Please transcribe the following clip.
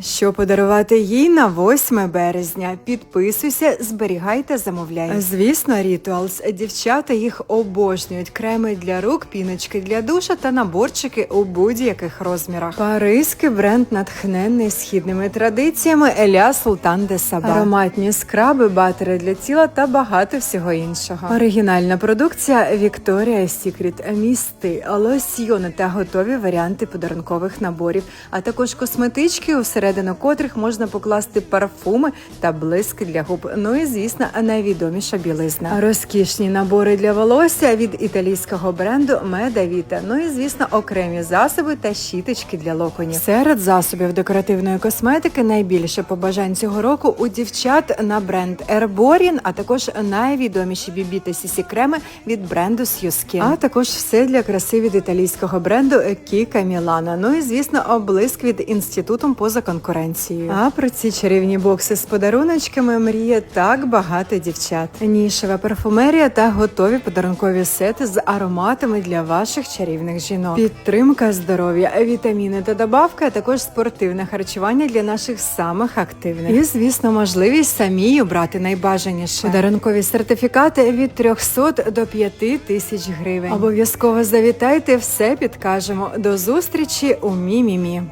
Що подарувати їй на 8 березня? Підписуйся, зберігай та замовляй. Звісно, Rituals. Дівчата їх обожнюють. Креми для рук, піночки для душа та наборчики у будь-яких розмірах. Паризький бренд натхнений східними традиціями Еля Султан де Саба. Ароматні скраби, батери для тіла та багато всього іншого. Оригінальна продукція Victoria's Secret. Місти, лосьйони та готові варіанти подарункових наборів, а також косметички, усередину котрих можна покласти парфуми та блиск для губ. Ну і звісно, найвідоміша білизна. Розкішні набори для волосся від італійського бренду Медавіта. Ну і звісно, окремі засоби та щіточки для локонів. Серед засобів декоративної косметики найбільше побажань цього року у дівчат на бренд Ерборін, а також найвідоміші бібі та сісі креми від бренду Skin. А також все для краси від італійського бренду Кіка Мілана. Ну і звісно, облиск від інститутом поза конкуренцією. А про ці чарівні бокси з подаруночками мріє так багато дівчат. Нішева парфумерія та готові подарункові сети з ароматами для ваших чарівних жінок. Підтримка здоров'я, вітаміни та добавка, а також спортивне харчування для наших самих активних. І звісно, можливість самій обрати найбажаніше. Подарункові сертифікати від 300 до 5 тисяч гривень. Обов'язково завітайте, все підкажемо. До зустрічі у Мімімі.